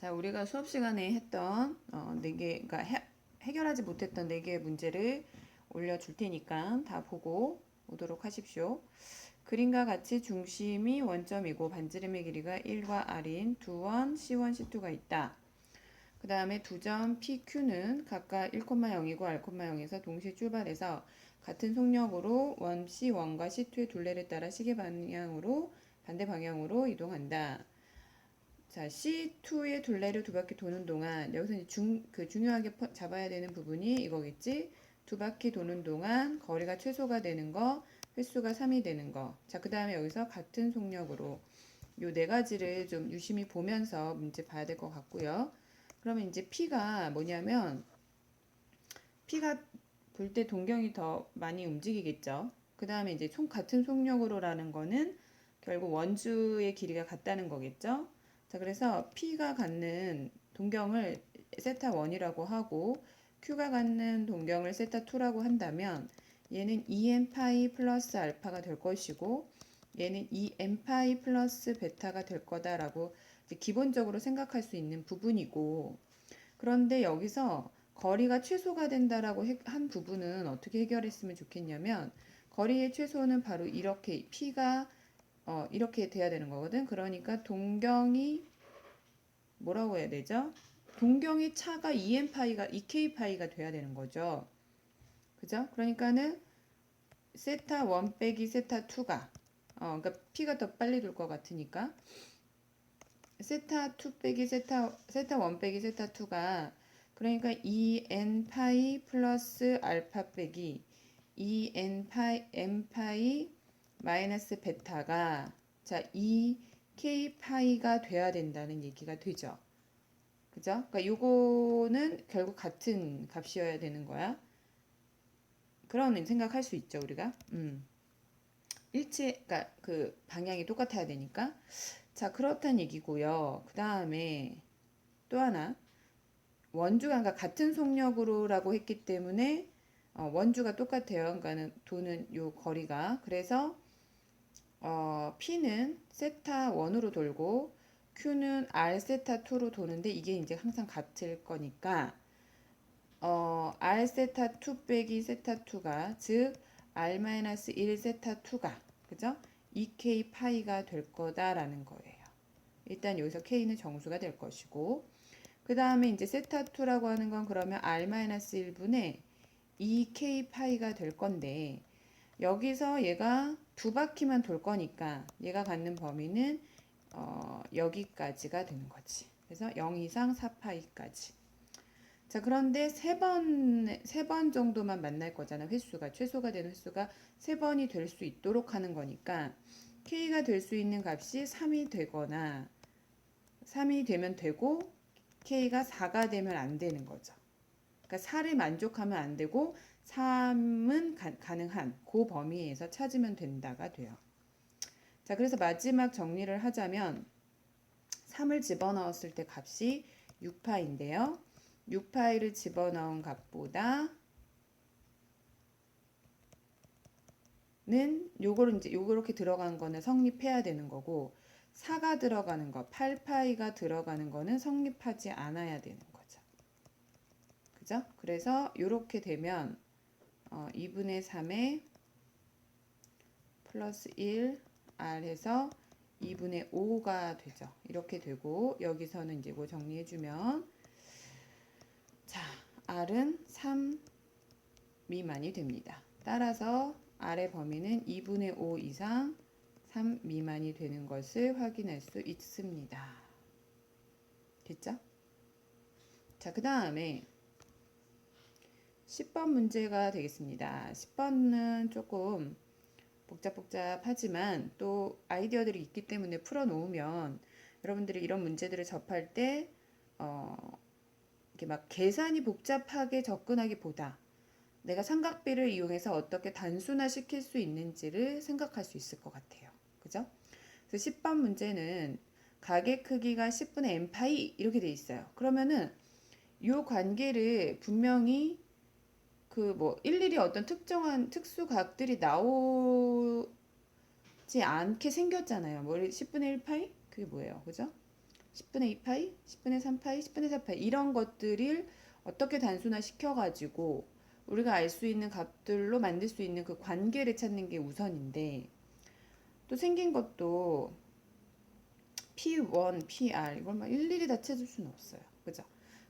자, 우리가 수업 시간에 했던 어, 네 개, 그러니까 해, 해결하지 못했던 네 개의 문제를 올려줄 테니까 다 보고 오도록 하십시오. 그림과 같이 중심이 원점이고 반지름의 길이가 1과 R인 두 원 C1, C2가 있다. 그 다음에 두 점 PQ는 각각 1,0이고 R,0에서 동시에 출발해서 같은 속력으로 원 C1과 C2의 둘레를 따라 시계 방향으로 반대 방향으로 이동한다. 자, C2의 둘레를 두 바퀴 도는 동안 여기서 이제 중, 그 중요하게 퍼- 잡아야 되는 부분이 이거겠지? 두 바퀴 도는 동안 거리가 최소가 되는 거, 횟수가 3이 되는 거. 자, 그 다음에 여기서 같은 속력으로 요 네 가지를 좀 유심히 보면서 문제 봐야 될 것 같고요. 그러면 이제 P가 뭐냐면 P가 볼 때 동경이 더 많이 움직이겠죠. 그 다음에 이제 총 같은 속력으로라는 거는 결국 원주의 길이가 같다는 거겠죠. 자, 그래서 P가 갖는 동경을 세타 1이라고 하고 Q가 갖는 동경을 세타 2라고 한다면 얘는 2n 파이 플러스 알파가 될 것이고 얘는 2n 파이 플러스 베타가 될 거다라고 기본적으로 생각할 수 있는 부분이고 그런데 여기서 거리가 최소가 된다라고 해- 한 부분은 어떻게 해결했으면 좋겠냐면 거리의 최소는 바로 이렇게 P가 어, 이렇게 돼야 되는 거거든. 그러니까 동경이 뭐라고 해야 되죠? 동경의 차가 2n 파이가 2k 파이가 돼야 되는 거죠. 그죠? 그러니까는 세타 1 빼기 세타 2가 어, 그러니까 P가 더 빨리 돌 것 같으니까 세타 2 빼기 세타 세타 1 빼기 세타 2가 그러니까 2n 파이 플러스 알파 빼기 2n 파이 n 파이 마이너스 베타가 자 2k 파이가 돼야 된다는 얘기가 되죠. 그죠? 그러니까 요거는 결국 같은 값이어야 되는 거야. 그런 생각할 수 있죠, 우리가. 음. 일치, 그러니까 그 방향이 똑같아야 되니까. 자, 그렇다는 얘기고요. 그 다음에 또 하나. 원주가 그러니까 같은 속력으로라고 했기 때문에 어, 원주가 똑같아요. 그러니까는 도는 요 거리가. 그래서 어, P는 세타 1으로 돌고 Q는 R 세타 2로 도는데 이게 이제 항상 같을 거니까 어, R 세타 2 빼기 세타 2가 즉 R 마이너스 1 세타 2가 그죠? 2K 파이가 될 거다라는 거예요. 일단 여기서 K는 정수가 될 것이고 그 다음에 이제 세타 2라고 하는 건 그러면 R 마이너스 1분의 2K 파이가 될 건데 여기서 얘가 두 바퀴만 돌 거니까 얘가 갖는 범위는 어, 여기까지가 되는 거지. 그래서 0 이상 4파이까지. 자, 그런데 세 번, 세 번 정도만 만날 거잖아. 횟수가. 최소가 되는 횟수가 세 번이 될 수 있도록 하는 거니까 K가 될 수 있는 값이 3이 되거나 3이 되면 되고 K가 4가 되면 안 되는 거죠. 그러니까 4를 만족하면 안 되고 3은 가, 가능한 그 범위에서 찾으면 된다가 돼요. 자, 그래서 마지막 정리를 하자면 3을 집어넣었을 때 값이 6파인데요. 6파이를 집어넣은 값보다 는 요거를 이제 요렇게 들어간 거는 성립해야 되는 거고 4가 들어가는 거, 8파이가 들어가는 거는 성립하지 않아야 되는 거죠. 그죠? 그래서 요렇게 되면 어, 2분의 3에 플러스 1 R 해서 2분의 5가 되죠. 이렇게 되고 여기서는 이제 뭐 정리해 주면 자, R은 3 미만이 됩니다. 따라서 R의 범위는 2분의 5 이상 3 미만이 되는 것을 확인할 수 있습니다. 됐죠? 자, 그 다음에 10번 문제가 되겠습니다. 10번은 조금 복잡복잡하지만 또 아이디어들이 있기 때문에 풀어놓으면 여러분들이 이런 문제들을 접할 때 어, 이렇게 막 계산이 복잡하게 접근하기보다 내가 삼각비를 이용해서 어떻게 단순화 시킬 수 있는지를 생각할 수 있을 것 같아요. 그죠? 그래서 10번 문제는 가게 크기가 10분의 n파이 이렇게 돼 있어요. 그러면은 이 관계를 분명히 그 뭐 일일이 어떤 특정한 특수 각들이 나오지 않게 생겼잖아요. 뭐 10분의 1파이? 그게 뭐예요? 그죠? 10분의 2파이, 10분의 3파이, 10분의 4파이 이런 것들을 어떻게 단순화 시켜가지고 우리가 알 수 있는 값들로 만들 수 있는 그 관계를 찾는 게 우선인데 또 생긴 것도 P1, PR 이걸 막 일일이 다 찾을 수는 없어요. 그죠?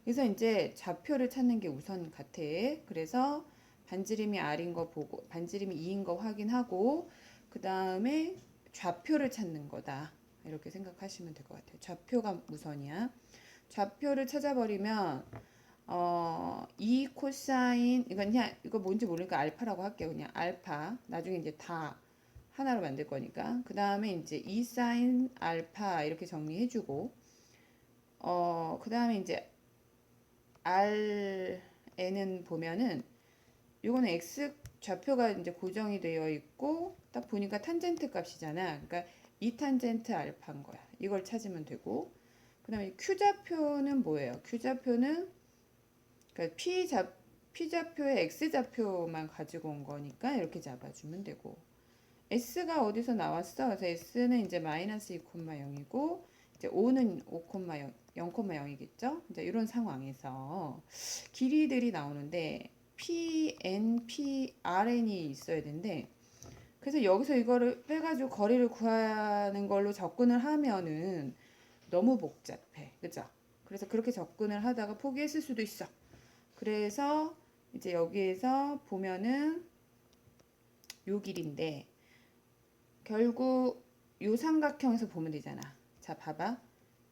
그래서 이제 좌표를 찾는 게 우선 같아. 그래서 반지름이 R인 거 보고 반지름이 2인 거 확인하고 그 다음에 좌표를 찾는 거다. 이렇게 생각하시면 될 것 같아요. 좌표가 우선이야. 좌표를 찾아버리면 어, 이 코사인 이건 그냥 이거 뭔지 모르니까 알파라고 할게요. 그냥 알파. 나중에 이제 다 하나로 만들 거니까. 그 다음에 이제 이 사인 알파 이렇게 정리해주고 어, 그 다음에 이제 R에는 보면은 요거는 x 좌표가 이제 고정이 되어 있고 딱 보니까 탄젠트 값이잖아. 그러니까 이 탄젠트 알파인 거야. 이걸 찾으면 되고 그 다음에 q 좌표는 뭐예요? q 좌표는 그러니까 p 좌 p 좌표에 x 좌표만 가지고 온 거니까 이렇게 잡아주면 되고 s가 어디서 나왔어? 그래서 s는 이제 마이너스 2,0이고 이제 5는 5,0 0,0이겠죠? 이제 이런 상황에서 길이들이 나오는데 P, N, P, RN이 있어야 되는데 그래서 여기서 이거를 빼가지고 거리를 구하는 걸로 접근을 하면은 너무 복잡해. 그죠? 그래서 그렇게 접근을 하다가 포기했을 수도 있어. 그래서 이제 여기에서 보면은 요 길인데 결국 요 삼각형에서 보면 되잖아. 자, 봐봐.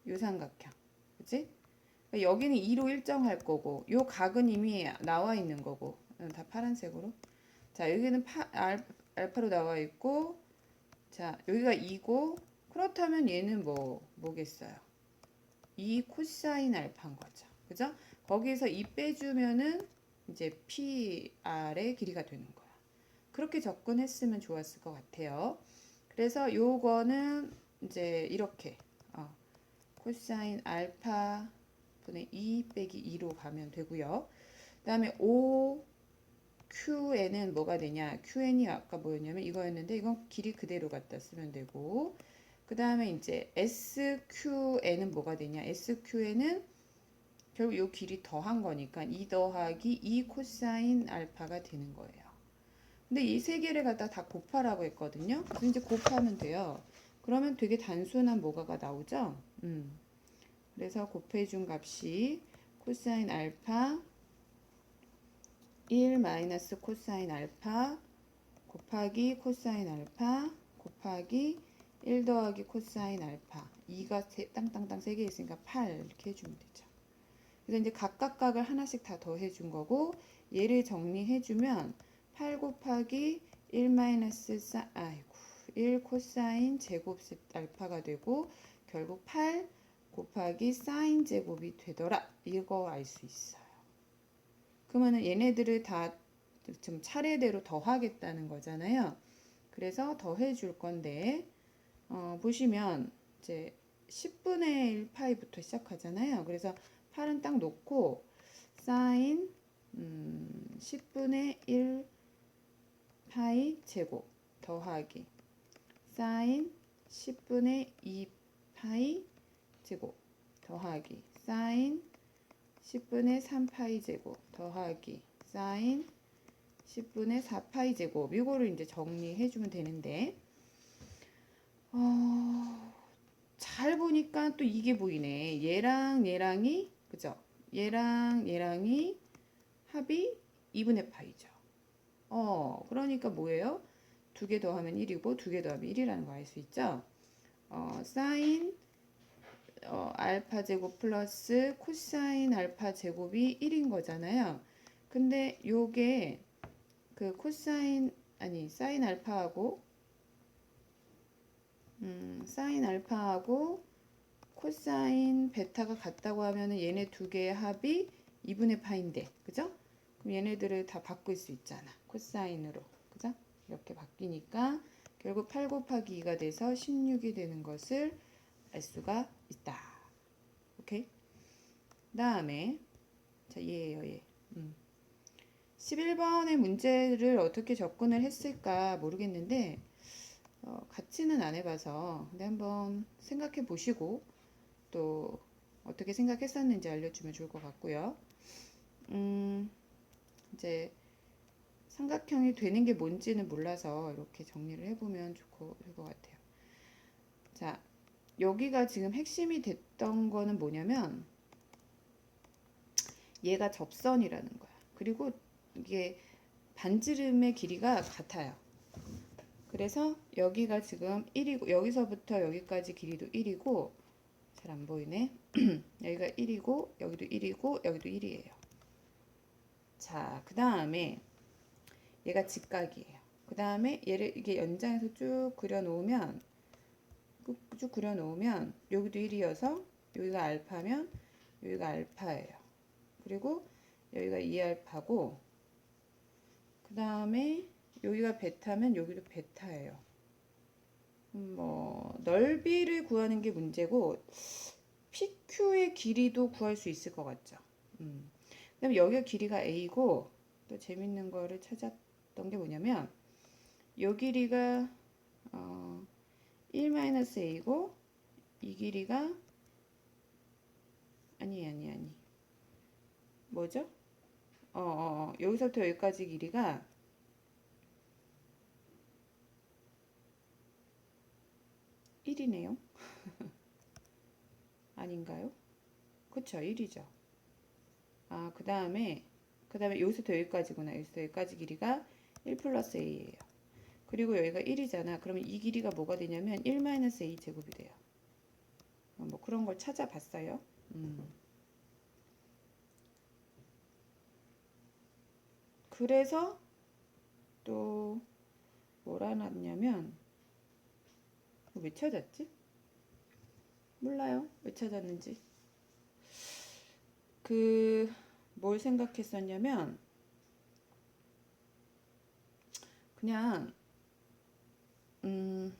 요 삼각형. 그치? 그러니까 여기는 2로 일정할 거고 요 각은 이미 나와 있는 거고. 음, 다 파란색으로. 자 여기는 파, 알, 알파로 나와 있고 자 여기가 2고 그렇다면 얘는 뭐 뭐겠어요? 2 코사인 알파인 거죠. 그죠? 거기에서 2 빼주면은 이제 PR의 길이가 되는 거야. 그렇게 접근했으면 좋았을 것 같아요. 그래서 요거는 이제 이렇게 어, 코사인 알파 분의 2 빼기 2로 가면 되고요. 그 다음에 O, QN은 뭐가 되냐? QN이 아까 뭐였냐면 이거였는데 이건 길이 그대로 갖다 쓰면 되고 그 다음에 이제 SQN은 뭐가 되냐? SQN은 결국 이 길이 더한 거니까 2 더하기 2 코사인 알파가 되는 거예요. 근데 이 세 개를 갖다 다 곱하라고 했거든요. 그래서 이제 곱하면 돼요. 그러면 되게 단순한 뭐가가 나오죠? 음. 그래서 곱해준 값이 코사인 알파 1 마이너스 코사인 알파 곱하기 코사인 알파 곱하기 1 더하기 코사인 알파 2가 세, 땅땅땅 3개 있으니까 8 이렇게 해주면 되죠. 그래서 이제 각각 각을 하나씩 다 더해준 거고 얘를 정리해주면 8 곱하기 1 마이너스 사, 아이고 1 코사인 제곱 알파가 되고 결국 8 곱하기 사인 제곱이 되더라. 이거 알 수 있어요. 그러면은 얘네들을 다 좀 차례대로 더하겠다는 거잖아요. 그래서 더해 줄 건데 어, 보시면 이제 10분의 1 파이부터 시작하잖아요. 그래서 8은 딱 놓고 사인 음, 10분의 1 파이 제곱 더하기 사인 10분의 2 파이 제곱 더하기 사인 10분의 3파이 제곱 더하기 사인 10분의 4파이 제곱. 이거를 이제 정리해 주면 되는데 어, 잘 보니까 또 이게 보이네. 얘랑 얘랑이 그죠? 얘랑 얘랑이 합이 2분의 파이죠. 어 그러니까 뭐예요? 두 개 더하면 1이고 두 개 더하면 1이라는 거 알 수 있죠? 어 사인 어, 알파 제곱 플러스 코사인 알파 제곱이 1인 거잖아요. 근데 요게 그 코사인 아니 사인 알파하고 음, 사인 알파하고 코사인 베타가 같다고 하면은 얘네 두 개의 합이 2분의 파인데 그죠? 그럼 얘네들을 다 바꿀 수 있잖아. 코사인으로. 그죠? 이렇게 바뀌니까 결국 8 곱하기 2가 돼서 16이 되는 것을 알 수가 있다. 오케이? 다음에 자 얘예요 얘. 음. 11번의 문제를 어떻게 접근을 했을까 모르겠는데 어, 같이는 안 해봐서 근데 한번 생각해 보시고 또 어떻게 생각했었는지 알려주면 좋을 것 같고요. 음, 이제 삼각형이 되는 게 뭔지는 몰라서 이렇게 정리를 해보면 좋고 될 것 같아요. 자, 여기가 지금 핵심이 됐던 거는 뭐냐면 얘가 접선이라는 거야. 그리고 이게 반지름의 길이가 같아요. 그래서 여기가 지금 1이고 여기서부터 여기까지 길이도 1이고 잘 안 보이네. 여기가 1이고 여기도 1이고 여기도 1이에요. 자, 그 다음에 얘가 직각이에요. 그 다음에 얘를 이게 연장해서 쭉 그려 놓으면 쭉 그려 놓으면 여기도 1이어서 여기가 알파면 여기가 알파예요. 그리고 여기가 2알파고 그 다음에 여기가 베타면 여기도 베타예요. 음, 뭐 넓이를 구하는 게 문제고 PQ의 길이도 구할 수 있을 것 같죠. 음. 그다음에 여기가 길이가 A고 또 재밌는 거를 찾았던 게 뭐냐면 요 길이가 어, 1-A고 이 길이가 아니 아니 아니 뭐죠? 어, 어, 어, 여기서부터 여기까지 길이가 일이네요 아닌가요? 그쵸, 1이죠. 아, 그 다음에, 그 다음에 여기서부터 여기까지구나. 여기서부터 여기까지 길이가 1 플러스 A예요. 그리고 여기가 1이잖아. 그러면 이 길이가 뭐가 되냐면 1 마이너스 A 제곱이 돼요. 어, 뭐 그런 걸 찾아봤어요. 음. 그래서 또 뭐라 놨냐면 왜 찾았지? 몰라요. 왜 찾았는지. 그 뭘 생각했었냐면 그냥 음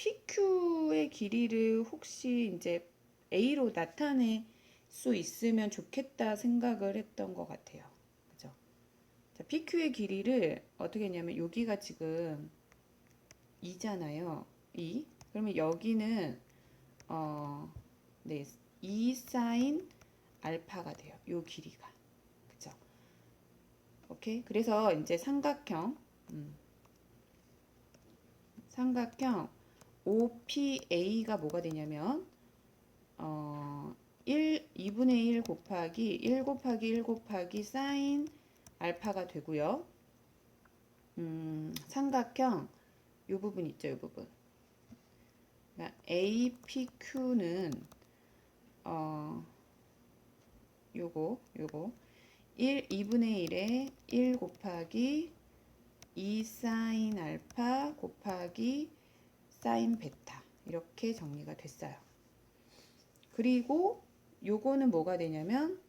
PQ의 길이를 혹시 이제 A로 나타낼 수 있으면 좋겠다 생각을 했던 것 같아요. 그죠? 자, PQ의 길이를 어떻게 했냐면 여기가 지금 2잖아요. 2. 그러면 여기는 어, 네, 2 사인 알파가 돼요. 요 길이가. 그죠? 오케이. 그래서 이제 삼각형 음. 삼각형 OPA가 뭐가 되냐면 어, 1 2분의 1 곱하기 1 곱하기 1 곱하기 사인 알파가 되고요. 음, 삼각형 이 부분 있죠, 이 부분. 그러니까 APQ는 어 요거 요거 1 2분의 1에 1 곱하기 2 사인 알파 곱하기 사인 베타 이렇게 정리가 됐어요. 그리고 요거는 뭐가 되냐면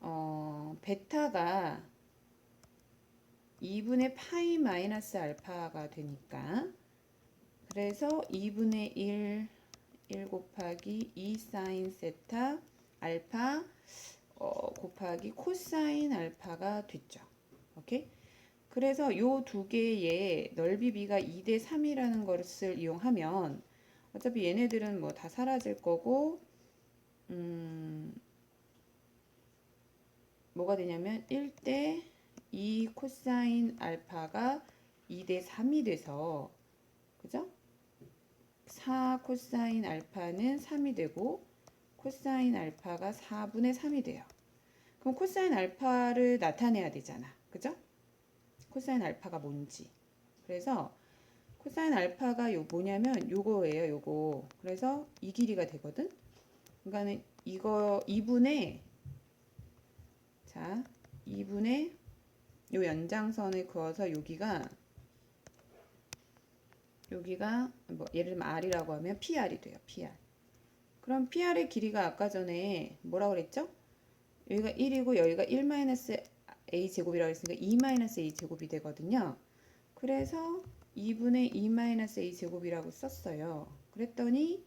어 베타가 2분의 파이 마이너스 알파가 되니까 그래서 2분의 1, 1 곱하기 2 사인 세타 알파 어, 곱하기 코사인 알파가 됐죠. 오케이? 그래서 요두 개의 넓이 비가 2대 3이라는 것을 이용하면 어차피 얘네들은 뭐 다 사라질 거고 음 뭐가 되냐면 1대 2 코사인 알파가 2대 3이 돼서 그죠? 4 코사인 알파는 3이 되고 코사인 알파가 4분의 3이 돼요. 그럼 코사인 알파를 나타내야 되잖아. 그죠? 코사인 알파가 뭔지. 그래서 코사인 알파가 요 뭐냐면 요거예요, 요거. 그래서 이 길이가 되거든. 그러니까는 이거 2분의 자, 2분의 요 연장선을 그어서 여기가 여기가 뭐 예를 들면 r이라고 하면 pr이 돼요. pr. 그럼 pr의 길이가 아까 전에 뭐라 그랬죠? 여기가 1이고 여기가 1 마이너스 a 제곱이라고 했으니까 2 마이너스 a 제곱이 되거든요. 그래서 2분의 2 마이너스 a 제곱이라고 썼어요. 그랬더니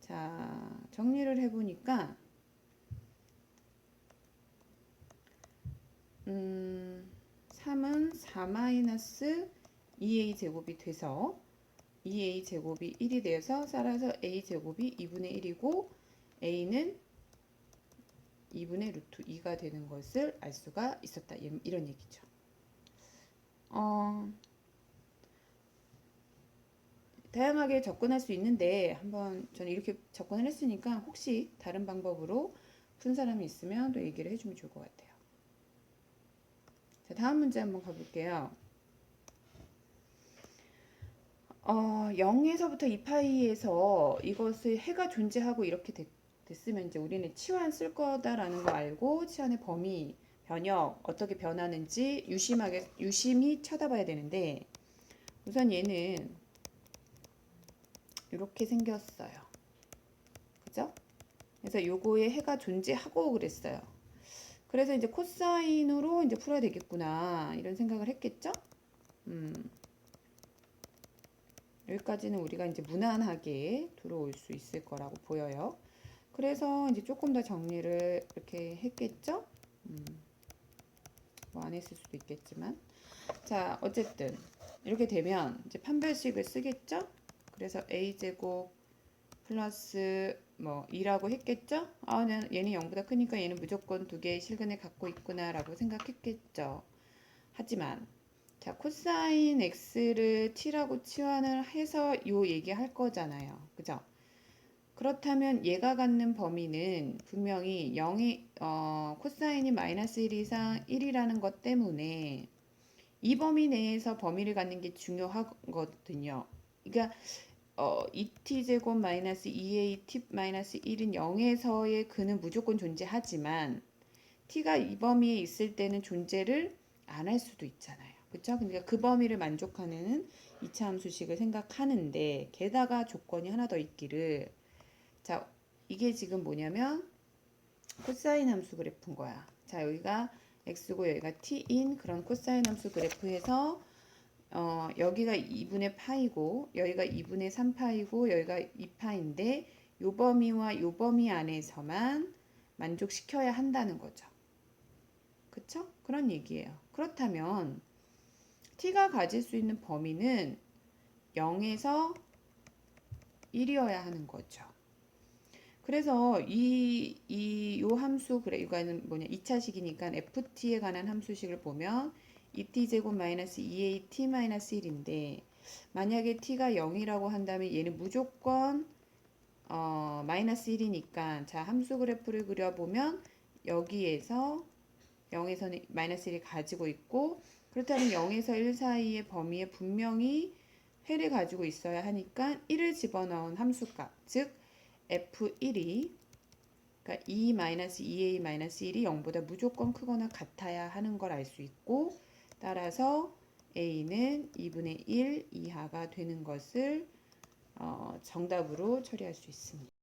자 정리를 해보니까 음 3은 4 마이너스 2a 제곱이 돼서 2a 제곱이 1이 되어서 따라서 a 제곱이 2분의 1이고 a는 2분의 루트 2가 되는 것을 알 수가 있었다. 이- 이런 얘기죠. 어, 다양하게 접근할 수 있는데 한번 저는 이렇게 접근을 했으니까 혹시 다른 방법으로 푼 사람이 있으면 또 얘기를 해주면 좋을 것 같아요. 자, 다음 문제 한번 가볼게요. 어, 0에서부터 2파이에서 이것을 해가 존재하고 이렇게 됐, 됐으면 이제 우리는 치환 쓸 거다라는 거 알고 치환의 범위, 변형, 어떻게 변하는지 유심하게, 유심히 쳐다봐야 되는데 우선 얘는 이렇게 생겼어요. 그죠? 그래서 요거에 해가 존재하고 그랬어요. 그래서 이제 코사인으로 이제 풀어야 되겠구나 이런 생각을 했겠죠? 음. 여기까지는 우리가 이제 무난하게 들어올 수 있을 거라고 보여요. 그래서 이제 조금 더 정리를 이렇게 했겠죠? 음. 뭐 안 했을 수도 있겠지만. 자, 어쨌든 이렇게 되면 이제 판별식을 쓰겠죠? 그래서 a제곱 플러스 뭐 2라고 했겠죠? 아, 는 얘는 0보다 크니까 얘는 무조건 두 개의 실근을 갖고 있구나라고 생각했겠죠. 하지만 자, 코사인 x를 t라고 치환을 해서 요 얘기 할 거잖아요. 그죠? 그렇다면 얘가 갖는 범위는 분명히 0이 어, 코사인이 마이너스 1 이상 1이라는 것 때문에 이 범위 내에서 범위를 갖는 게 중요하거든요. 그러니까 어, 2t 제곱 마이너스 2a t 마이너스 1은 0에서의 그는 무조건 존재하지만 t가 이 범위에 있을 때는 존재를 안 할 수도 있잖아요. 그렇죠? 그러니까 그 범위를 만족하는 이차 함수식을 생각하는데 게다가 조건이 하나 더 있기를 자 이게 지금 뭐냐면 코사인 함수 그래프인 거야. 자 여기가 x고 여기가 t인 그런 코사인 함수 그래프에서 어, 여기가 2분의 파이고 여기가 2분의 3파이고 여기가 2파인데 요 범위와 요 범위 안에서만 만족시켜야 한다는 거죠. 그쵸? 그런 얘기예요. 그렇다면 t가 가질 수 있는 범위는 0에서 1이어야 하는 거죠. 그래서 이, 이, 요 함수, 그래, 이거는 뭐냐, 2차식이니까 ft에 관한 함수식을 보면 2t제곱 마이너스 2at 마이너스 1인데, 만약에 t가 0이라고 한다면 얘는 무조건, 어, 마이너스 1이니까, 자, 함수 그래프를 그려보면, 여기에서 0에서는 마이너스 1이 가지고 있고, 그렇다면 0에서 1 사이의 범위에 분명히 회를 가지고 있어야 하니까 1을 집어넣은 함수값, 즉 f1이 그러니까 2-2a-1이 0보다 무조건 크거나 같아야 하는 걸 알 수 있고 따라서 a는 2분의 1 이하가 되는 것을 어, 정답으로 처리할 수 있습니다.